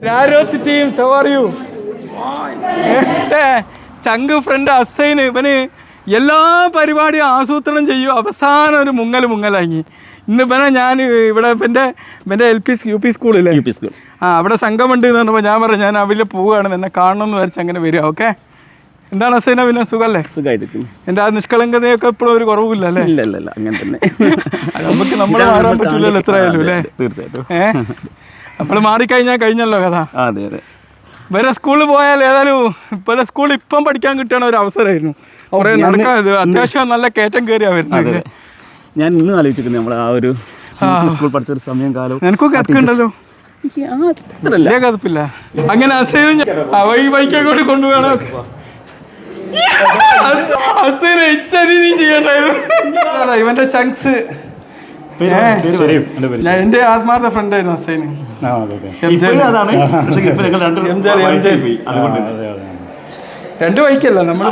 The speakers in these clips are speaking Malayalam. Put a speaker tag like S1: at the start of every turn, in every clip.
S1: Raroth team so are you chunk friend അസൈന് ഇവന് എല്ലാ പരിപാടിയും ആസൂത്രണം ചെയ്യും. അവസാനം ഒരു മുങ്ങൽ മുങ്ങലാങ്ങി ഇന്ന് ഇവനെ ഞാൻ ഇവിടെ ഇവന്റെ ഇവന്റെ എൽ പി യു പി സ്കൂളില്ലേ
S2: യു പി സ്കൂൾ
S1: ആ അവിടെ സംഘമുണ്ട് എന്ന് പറഞ്ഞപ്പോൾ ഞാൻ പറഞ്ഞു ഞാൻ അവിടെ പോവുകയാണ് എന്നെ കാണണമെന്ന് വിചാരിച്ച് അങ്ങനെ വരിക ഓക്കെ എന്താണ് അസൈന പിന്നെ സുഖമല്ലേ
S2: സുഖമായിട്ടിരിക്കുന്നു
S1: എന്റെ ആ നിഷ്കളങ്കതയൊക്കെ ഇപ്പോഴും ഒരു കുറവില്ല അല്ലേ?
S2: ഇല്ല ഇല്ല ഇല്ല അങ്ങനെ തന്നെ.
S1: നമുക്ക് നമ്മൾ മാറാൻ പറ്റില്ലല്ലോ എത്ര ആയാലും അല്ലേ?
S2: തീർച്ചയായിട്ടും.
S1: ഏ നമ്മൾ മാറിക്കഴിഞ്ഞാൽ കഴിഞ്ഞല്ലോ കഥ.
S2: അതെ അതെ.
S1: വേറെ സ്കൂളിൽ പോയാൽ ഏതായാലും ഇവരെ സ്കൂളിൽ ഇപ്പം പഠിക്കാൻ കിട്ടണ ഒരു അവസരമായിരുന്നു. കുറേ നടക്കാൻ അത്യാവശ്യം നല്ല കയറ്റം കയറിയാ വരുന്നത്
S2: ഞാൻ ഇന്ന് ആലോചിച്ചിരിക്കുന്നു നമ്മൾ ആ ഒരു സ്കൂൾ പഠിച്ച ഒരു
S1: സമയം കാലം
S2: എനിക്കും അത്രല്ല.
S1: വലിയ കഥപ്പില്ല. അങ്ങനെ അസൈനും വഴി വഴിക്കോട്ട് കൊണ്ടുപോകണോ. അസൈന ഇച്ചരി നീ ചെയ്യണ്ടായിരുന്നു. ഇവന്റെ ചങ്ക്സ് ഞാൻ എന്റെ ആത്മാർത്ഥ ഫ്രണ്ട് ആയിരുന്നു
S2: ഹസൈന് രണ്ടും
S1: വഴിക്കല്ല നമ്മൾ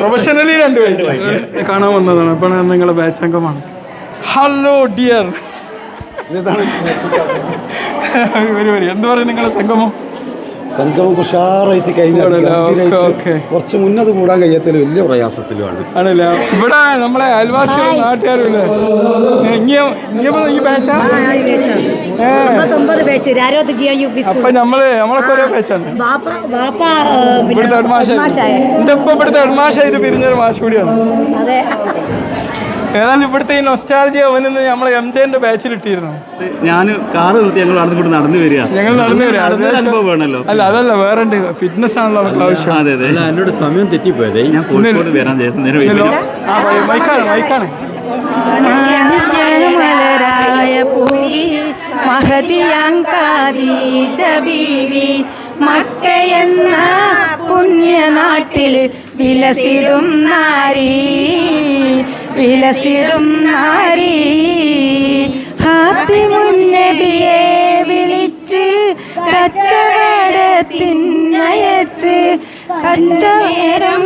S1: പ്രൊഫഷണലി രണ്ട് വഴിക്ക് കാണാൻ വന്നതാണ്. അപ്പോൾ നിങ്ങളെ ബാച്ച് അംഗമാണ് ഹലോ ഡിയർ എന്ത് പറയും നിങ്ങളുടെ സംഗമം?
S3: സംഗമം ഉഷാറായിട്ട്
S1: കഴിഞ്ഞാൽ ഓക്കേ,
S3: കുറച്ച് മുന്നത് കൂടാൻ കഴിയാത്തതിൽ വലിയ പ്രയാസത്തിലുമാണ്.
S1: ആണല്ലേ? ഇവിടെ നമ്മളെ അയൽവാസികളും നാട്ടുകാരും ഇല്ലേ ഇങ്ങനെ ഇങ്ങനെ ഈ ബാച്ചാ ഏ.
S4: അമ്പത്തൊമ്പത് പേച്ച് രാരോത്ത് ജിയാ യു പി
S1: അപ്പൊ നമ്മൾ നമ്മളൊക്കെ ബാച്ചാണ് ഇവിടുത്തെ പിരിഞ്ഞൊരു മാഷ് കൂടിയാണ്.
S4: അതെ.
S1: ഏതായാലും ഇവിടുത്തെ ഈ നൊസ്റ്റാൾജിയ വന്നിന്ന് നമ്മൾ എം ജെന്റെ ബാച്ചിൽ ഇട്ടിരുന്നു.
S2: ഞാൻ കാർ നിർത്തി ഞങ്ങൾ അവിടെ ഇവിടെ നടന്നു വരിക.
S1: ഞങ്ങൾ നടന്നു
S2: വരിക. അനുഭവം വേണമല്ലോ.
S1: അല്ല അതല്ല വേറെ ഉണ്ട് ഫിറ്റ്നസ് ആണല്ലോ നമുക്ക് ആവശ്യം.
S2: അതെ അതെ.
S3: എന്നോട് സമയം തെറ്റിപ്പോയതേ.
S2: ഞാൻ കോഴിക്കോട് വരാൻ
S1: ദേശം മൈക്കാണ് മൈക്കാണ്
S5: മലരായ പൂവി മക്കയെന്ന പുണ്യനാട്ടിൽ വിലസിടും നാരി. വിലസിടും നാരി. ഹാത്തിമുന്നബിയെ വിളിച്ച് കച്ചവടത്തിനയച്ച് കച്ചേരം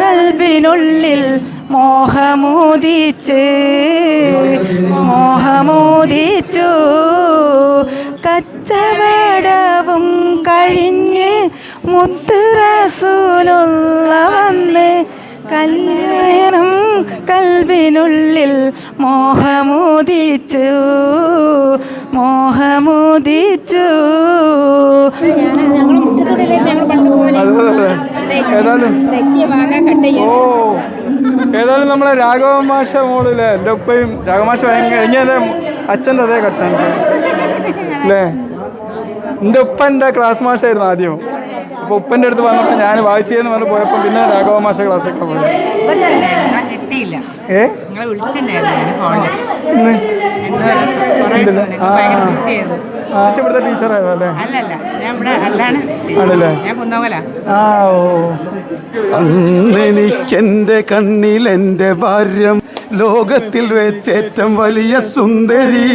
S5: കൽബിനുള്ളിൽ മോഹമോദിച്ച് മോഹമോദിച്ചു. കച്ചവടവും കഴിഞ്ഞ് മുത്തുറസൂലുള്ള വന്ന് കൽവിനുള്ളിൽ മോഹമോദിച്ചു മോഹമോദിച്ചു.
S1: ഏതായാലും ഓ ഏതായാലും നമ്മളെ രാഘവ മാഷ മോളില്ലേ എന്റെ ഉപ്പയും രാഘവമാഷ ഭയങ്കര അച്ഛന്റെ അതേ കട്ടാണ്. അല്ലേ? എന്റെ ഉപ്പ എന്റെ ക്ലാസ് മാഷായിരുന്നു ആദ്യം. അപ്പോൾ ഉപ്പന്റെ അടുത്ത് വന്നപ്പോൾ ഞാൻ വായിച്ചതെന്ന് പറഞ്ഞ് പോയപ്പോൾ പിന്നെ രാഘവ മാഷ ക്ലാസ്സൊക്കെ പോയി ഏ? ഇവിടുത്തെ അല്ലേ? ആണല്ലേ? ആ ഓ
S3: അന്നെനിക്കെന്റെ കണ്ണിൽ എന്റെ ഭാര്യം ലോകത്തിൽ വെച്ചേറ്റം വലിയ സുന്ദരി.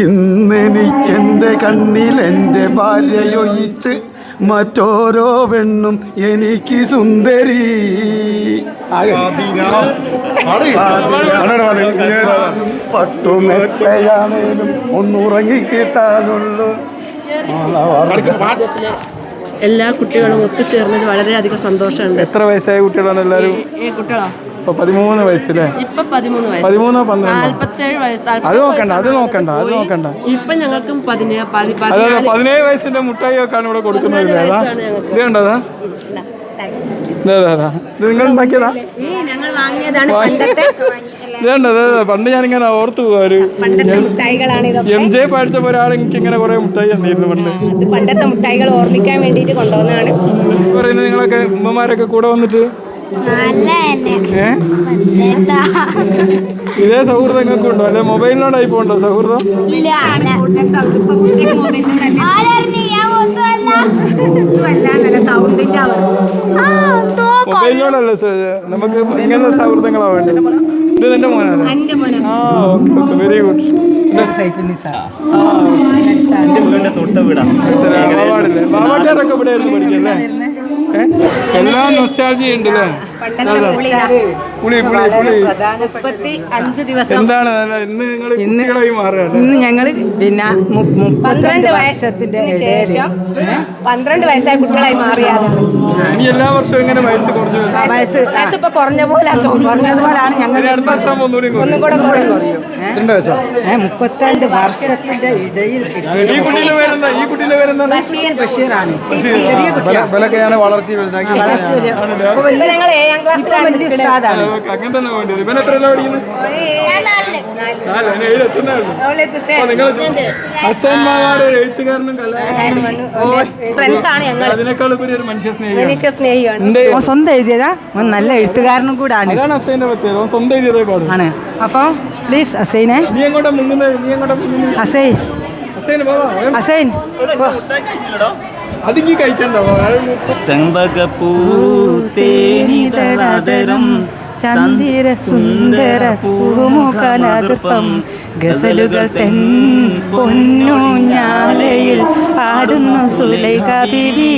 S3: ഇന്നെനിക്കെന്റെ കണ്ണിൽ എന്റെ ഭാര്യയൊഴിച്ച് മറ്റോരോ പെണ്ണും എനിക്ക് സുന്ദരി. പട്ടുമെട്ടയാണേലും ഒന്നുറങ്ങി കിട്ടാനുള്ളൂ.
S6: എല്ലാ കുട്ടികളും ഒത്തുചേർന്നതിൽ വളരെയധികം സന്തോഷമുണ്ട്.
S1: എത്ര വയസ്സായ കുട്ടികളാണ് എല്ലാവരും?
S6: കുട്ടികളാണ് കുട്ടികളോ?
S1: ഇപ്പൊ പതിമൂന്ന് വയസ്സല്ലേ
S6: ഇപ്പൊ പതിമൂന്ന് വയസ്സ്.
S1: പതിമൂന്നോ
S6: നാല്പത്തേഴ് വയസ്സ്.
S1: അത് നോക്കണ്ട അത് നോക്കണ്ട അത് നോക്കണ്ട.
S6: ഇപ്പൊ ഞങ്ങൾക്കും പതിനേഴ് പതി-
S1: പതിനേഴ് വയസ്സിന്റെ മുട്ടായി ഒക്കെ ആണ് ഇവിടെ കൊടുക്കുന്നത്. ഇത് കണ്ടോ അതാ? ഇതാ, നിങ്ങൾ ഉണ്ടാക്കിയതാ?
S4: ഈ ഞങ്ങൾ വാങ്ങിയതാണ്
S1: വാങ്ങി- ഇത് കണ്ടോ ഇതാ, ഇതാ. പണ്ട് ഞാനിങ്ങനെ ഓർത്തു ഒരു എം ജെ പഠിച്ചപ്പോ ഒരാൾ എനിക്ക് ഇങ്ങനെ കുറെ മുട്ടായി തന്നിരുന്നു പണ്ട്.
S4: പണ്ടത്തെ മുട്ടായികൾ ഓർമ്മിക്കാൻ വേണ്ടിയിട്ട് കൊണ്ടുവന്നതാണ്.
S1: പറയുന്നത് നിങ്ങളൊക്കെ ഉമ്മമാരൊക്കെ കൂടെ വന്നിട്ട് ഇതേ സൗഹൃദം നിങ്ങൾക്ക് ഉണ്ടോ? അല്ലെ? മൊബൈലിനോടായി പോകണ്ടോ സൗഹൃദം? മൊബൈലിനോടല്ലേ. നമുക്ക് ഇങ്ങനെ സൗഹൃദങ്ങളാ വേണ്ടത്. ഇത് നിന്റെ മോനാണ് ആ ഓക്കെ ഓക്കെ. വെരി ഗുഡ്
S2: എന്റെ വീടിന്റെ തൊട്ട വീടാണ്
S1: ഇവിടെ ആയിരുന്നു പഠിക്കല്ലേ? എല്ലാം നൊസ്റ്റാൾജി ഉണ്ട് അല്ലേ പുളി പുളി പുളി.
S4: മുപ്പത്തി അഞ്ച് ദിവസം.
S1: എന്താണ് ഇന്ന് നിങ്ങൾ കുട്ടികളായി മാറുകയാണ്?
S2: ഇന്ന് ഞങ്ങൾ പിന്നെ
S4: പന്ത്രണ്ട്
S2: വയസ്സത്തിന്റെ
S4: ശേഷം പന്ത്രണ്ട് വയസ്സായ കുട്ടികളായി മാറിയാണ്.
S1: ഇനി എല്ലാ വർഷവും ഇങ്ങനെ വയസ്സ് കുറഞ്ഞു
S2: വയസ്സ്
S4: വയസ്സ് ഇപ്പൊ കുറഞ്ഞ പോലെ തോന്നുന്നു.
S2: പറഞ്ഞതുപോലാണ് ഞങ്ങൾ
S1: അടുത്ത വർഷം.
S4: ഒന്നും കൂടെ കുറയും.
S7: രണ്ട് വയസ്സോ?
S2: ഏ, മുപ്പത്തിരണ്ട് വർഷത്തിന്റെ ഇടയിൽ
S1: ഈ കുട്ടിയിൽ വരുന്ന ഈ കുട്ടിയിൽ വരുന്ന ബഷീർ
S2: ബഷീറാണ്.
S7: വിലക്ക് ഞാൻ വളർത്തി വലുതാക്കി
S4: ഇപ്പൊ ഞങ്ങൾ ഏഴാം ക്ലാസ്സിലാണ്
S2: വലിയ
S1: അങ്ങനെ തന്നെ വേണ്ടത് ഇവൻ എത്രയല്ല പഠിക്കുന്നത്? നാല്. അവന് ഏഴ് എത്തുന്നേ ഉള്ളൂ. അപ്പൊ നിങ്ങൾ ഹസൻ എഴുത്തുകാരനും കലാകാരനും
S4: ആണ്
S1: അതിനേക്കാൾ ഉപരി ഒരു മനുഷ്യ സ്നേഹിയാണ്.
S2: സ്വന്തം എഴുതിയതാ? നല്ല എഴുത്തുകാരനും കൂടാണ്.
S1: അതാണ് ഹസൈന്റെ പ്രത്യേകത. സ്വന്തം എഴുതിയതേ പാടും
S2: ആണ്. അപ്പോൾ പ്ലീസ് അസൈനെ.
S1: നീ എങ്ങോട്ടാ മുങ്ങുന്നത്? നീ എങ്ങോട്ടാ മുങ്ങുന്നത്?
S2: അസൈൻ. അസൈൻ
S1: അതിങ്ങി കഴിക്കണ്ടോ?
S5: ചെമ്പകപ്പൂ തേനിതളാതരം
S2: ചന്ദിര സുന്ദര പൂമുഖനകൃപ്പം ഗസലുകൾ തെൻ പൊന്നു ഞാലയിൽ ആടുന്നു സുലൈക ബിബി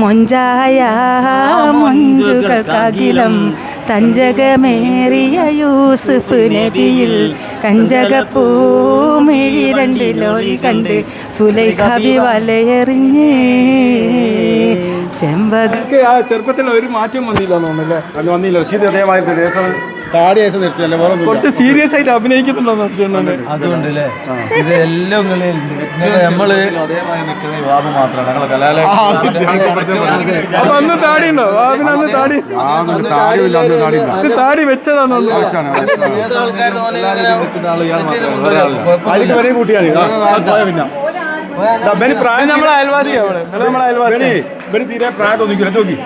S2: മൊഞ്ചായ മൊഞ്ചുകൾക്കകിലം തഞ്ചകമേറിയ യൂസുഫ് നബിയിൽ കഞ്ചകപ്പൂമിഴി രണ്ടിലോഴി കണ്ട് സുലൈഖ ബി വലയെറിഞ്ഞ്. ചെമ്പക.
S1: ആ ചെറുപ്പത്തിൽ ഒരു മാറ്റം വന്നില്ല തോന്നുന്നല്ലേ
S7: അത് വന്നില്ല. റഷീദ് അതേമാതിരി രസം. താടി രസം നിർത്തിയല്ലേ വേറെ
S1: കുറച്ച് സീരിയസ് ആയിട്ട് അഭിനയിക്കുന്നുണ്ടോ
S8: അതുകൊണ്ടല്ലേ ഇത് എല്ലാം
S7: നമ്മൾ ബാബു മാത്രമാണ്. ഞങ്ങളെ കലാലയം
S1: അപ്പൊ അന്ന് താടി. ഉണ്ടോ അന്ന് താടി
S7: താടിയില്ല അന്ന് താടിയില്ല.
S1: ഇത് താടി വെച്ചതാണോ?
S7: ആദ്യത്തെ കൂട്ടിയാണ് കൂട്ടിയാണ് പോയ പിന്നെ
S1: നമ്മളെ അയൽവാസിയാണ് നമ്മളെ അയൽവാസി
S7: ഇവന് തീരെ പ്രായം തോന്നിക്കില്ല നോക്കി